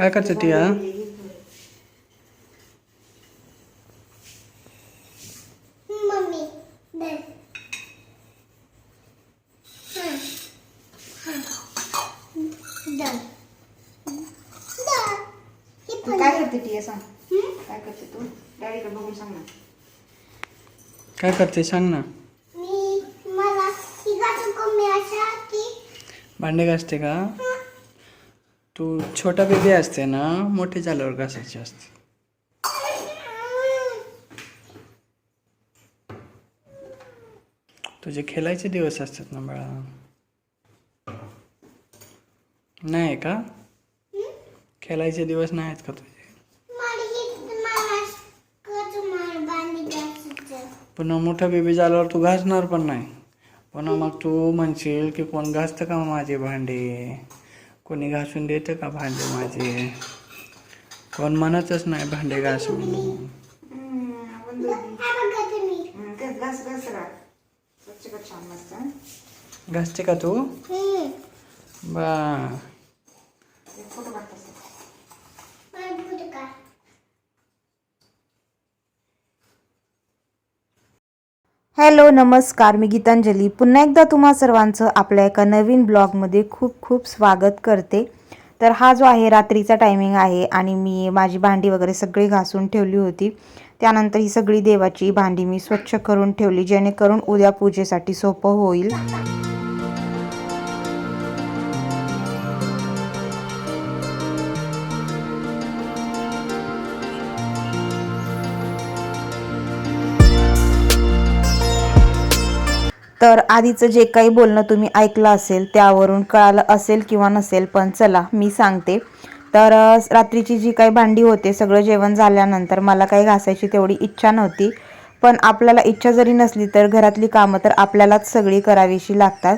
काय करते हे? तू पण काय. करते टिया सांग. हं? काय करते तू? डॅडीकडे बघून सांग ना. काय करते सांग ना. ही भांडे घासते का? तू छोटा बेबी असते ना मोठे झाल्यावर घासायचे असते. तुझे खेळायचे दिवस असतात ना बाळा. नाही का? खेळायचे दिवस नाही आहेत का तुझे? पुन्हा मोठा बेबी झाल्यावर तू घासणार पण नाही. पुन्हा मग तू म्हणशील की कोण घासतं का माझे भांडे? कोणी घासून देतं का भांडे माझे कोण म्हणतच नाही भांडे घास म्हणून? घासते का तू. बा एक फोटो काढ तसा. मला भूत का हॅलो नमस्कार मी गीतांजली. पुन्हा एकदा तुम्हा सर्वांचं आपल्या एका नवीन ब्लॉगमध्ये खूप खूप स्वागत करते. तर हा जो आहे रात्रीचा टायमिंग आहे आणि मी माझी भांडी वगैरे सगळी घासून ठेवली होती. त्यानंतर ही सगळी देवाची भांडी मी स्वच्छ करून ठेवली जेणेकरून उद्या पूजेसाठी सोपं होईल. तर आधीचं जे काही बोलणं तुम्ही ऐकलं असेल त्यावरून कळालं असेल किंवा नसेल पण चला मी सांगते. तर रात्रीची जी काही भांडी होते सगळं जेवण झाल्यानंतर मला काही घासायची तेवढी इच्छा नव्हती. पण आपल्याला इच्छा जरी नसली तर घरातली कामं तर आपल्यालाच सगळी करावीशी लागतात.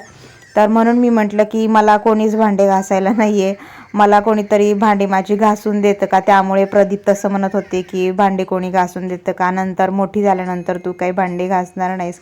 तर म्हणून मी म्हटलं की मला कोणीच भांडे घासायला नाही आहे मला कोणीतरी भांडी माझी घासून देतं का? त्यामुळे प्रदीप तसं म्हणत होते की भांडे कोणी घासून देतं का? नंतर मोठी झाल्यानंतर तू काही भांडे घासणार नाहीस.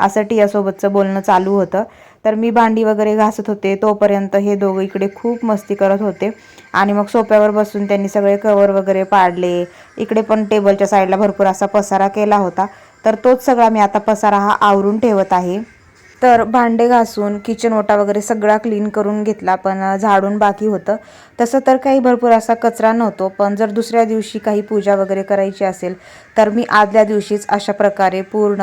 असं टियासोबतचं बोलणं चालू होतं. तर मी भांडी वगैरे घासत होते. तोपर्यंत हे दोघं इकडे खूप मस्ती करत होते. आणि मग सोप्यावर बसून त्यांनी सगळे कवर वगैरे पाडले. इकडे पण टेबलच्या साईडला भरपूर असा पसारा केला होता. तर तोच सगळा मी आता पसारा हा आवरून ठेवत आहे. तर भांडे घासून किचन ओटा वगैरे सगळा क्लीन करून घेतला पण झाडून बाकी होतं. तसं तर काही भरपूर असा कचरा नव्हतो पण जर दुसऱ्या दिवशी काही पूजा वगैरे करायची असेल तर मी आदल्या दिवशीच अशा प्रकारे पूर्ण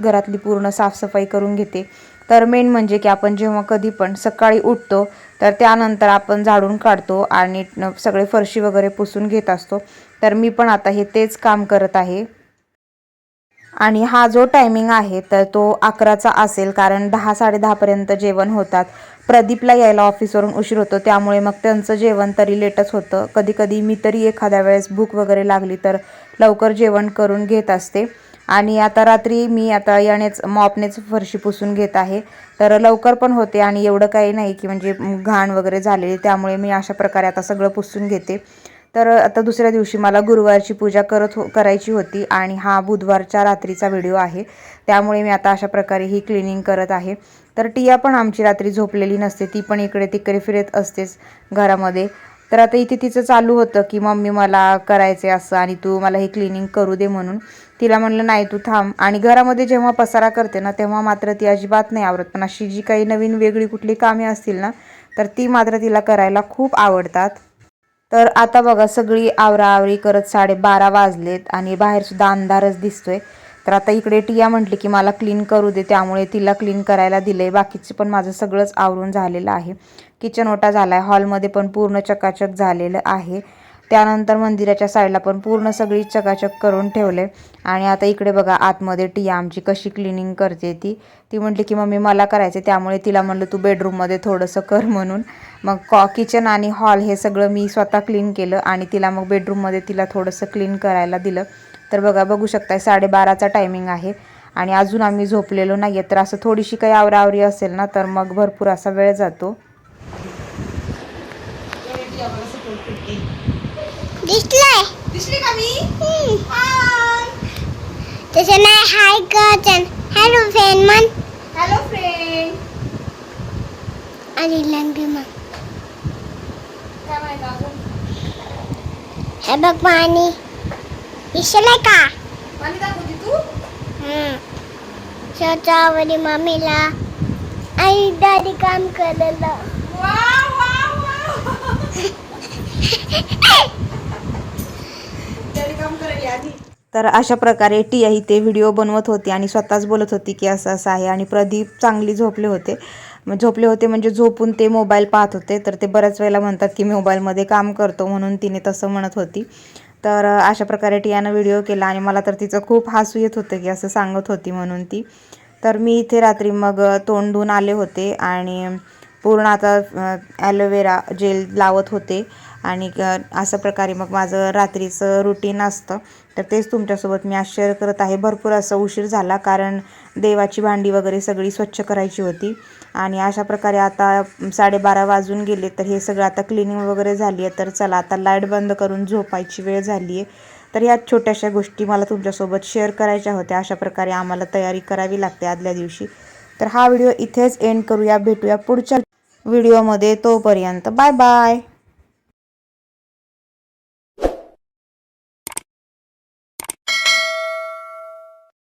घरातली पूर्ण साफसफाई करून घेते. तर मेन म्हणजे की आपण जेव्हा कधी पण सकाळी उठतो तर त्यानंतर आपण झाडून काढतो आणि सगळे फरशी वगैरे पुसून घेत असतो. तर मी पण आता हे तेच काम करत आहे. आणि हा जो टायमिंग आहे तर तो अकराचा असेल कारण दहा साडेदहापर्यंत जेवण होतात. प्रदीपला यायला ऑफिसवरून उशीर होतो त्यामुळे मग त्यांचं जेवण तरी लेटच होतं. कधीकधी मी तरी एखाद्या वेळेस भूक वगैरे लागली तर लवकर जेवण करून घेत असते. आणि आता रात्री मी आता यानेच मॉपनेच फरशी पुसून घेत आहे. तर लवकर पण होते आणि एवढं काही नाही की म्हणजे घाण वगैरे झालेली त्यामुळे मी अशा प्रकारे आता सगळं पुसून घेते. तर आता दुसऱ्या दिवशी मला गुरुवारची पूजा करत हो करायची होती आणि हा बुधवारच्या रात्रीचा व्हिडिओ आहे. त्यामुळे मी आता अशा प्रकारे ही क्लिनिंग करत आहे. तर टिया पण आमची रात्री झोपलेली नसते. ती पण इकडे तिकडे फिरत असतेच घरामध्ये. तर आता इथे तिचं चालू होतं की मम्मी मला करायचे असं आणि तू मला हे क्लिनिंग करू दे म्हणून. तिला म्हणलं नाही तू थांब. आणि घरामध्ये जेव्हा पसारा करते ना तेव्हा मात्र ती अजिबात नाही आवडत पण अशी जी काही नवीन वेगळी कुठली कामे असतील ना तर ती मात्र तिला करायला खूप आवडतात. तर आता बघा सगळी आवराआवरी करत साडेबारा वाजलेत आणि बाहेरसुद्धा अंधारच दिसतोय. तर आता इकडे टिया म्हटली की मला क्लीन करू दे त्यामुळे तिला क्लीन करायला दिले बाकीचे पण माझं सगळंच आवरून झालेलं आहे. किचन ओटा झाला आहे हॉलमध्ये पण पूर्ण चकाचक झालेलं आहे. त्यानंतर मंदिराच्या साईडला पण पूर्ण सगळी चकाचक करून ठेवले. आणि आता इकडे बघा आतमध्ये टिया आमची कशी क्लिनिंग करते ती. ती म्हटली की मम्मी मला करायचे त्यामुळे तिला म्हणलं तू बेडरूममध्ये थोडंसं कर म्हणून. मग कॉ किचन आणि हॉल हे सगळं मी स्वतः क्लीन केलं आणि तिला मग बेडरूममध्ये तिला थोडंसं क्लीन करायला दिलं. तर बघा बघू शकताय साडेबाराचा टायमिंग आहे. आणि अजून आम्ही झोपलेलो नाही आहे तर असं थोडीशी काही आवरावरी असेल ना तर मग भरपूर असा वेळ जातो. दिसलाय. दिसली का मी? तसं नाही हाय कचन हॅलो फ्रेंड मन हॅलो फ्रेंड आणि लंबी मन हे बघ पाणी दिसलंय का? पाणी दाखवते तू. स्वतःवरी मम्मीला आई दादी काम वा वा वा डॅडी काम करायला आधी तर अशा प्रकारे टिया ही ते व्हिडिओ बनवत होती आणि स्वतःच बोलत होती की असं असं आहे. आणि प्रदीप चांगली झोपले होते. झोपले होते म्हणजे झोपून ते मोबाईल पाहत होते. तर ते बऱ्याच वेळेला म्हणतात की मोबाईलमध्ये काम करतो म्हणून तिने तसं म्हणत होती. तर अशा प्रकारे टियानं व्हिडिओ केला आणि मला तर तिचं खूप हसू येत होतं की असं सांगत होती म्हणून ती. तर मी इथे रात्री मग तोंड धुवून आले होते आणि पूर्ण आता ॲलोवेरा जेल लावत होते. आणि अशा प्रकारे मग माझं रात्रीचं रुटीन असतं. तर तेच तुमच्यासोबत मी आज शेअर करत आहे. भरपूर असं उशीर झाला कारण देवाची भांडी वगैरे सगळी स्वच्छ करायची होती. आणि अशा प्रकारे आता साडेबारा वाजून गेले तर हे सगळं आता क्लिनिंग वगैरे झाली आहे. तर चला आता लाइट बंद करून झोपायची वेळ झाली आहे. तर या छोट्याशा गोष्टी मला तुमच्यासोबत शेअर करायच्या होत्या. अशा प्रकारे आम्हाला तयारी करावी लागते आदल्या दिवशी. तर हा व्हिडिओ इथेच एंड करूया. भेटूया पुढच्या व्हिडिओमध्ये तोपर्यंत बाय बाय.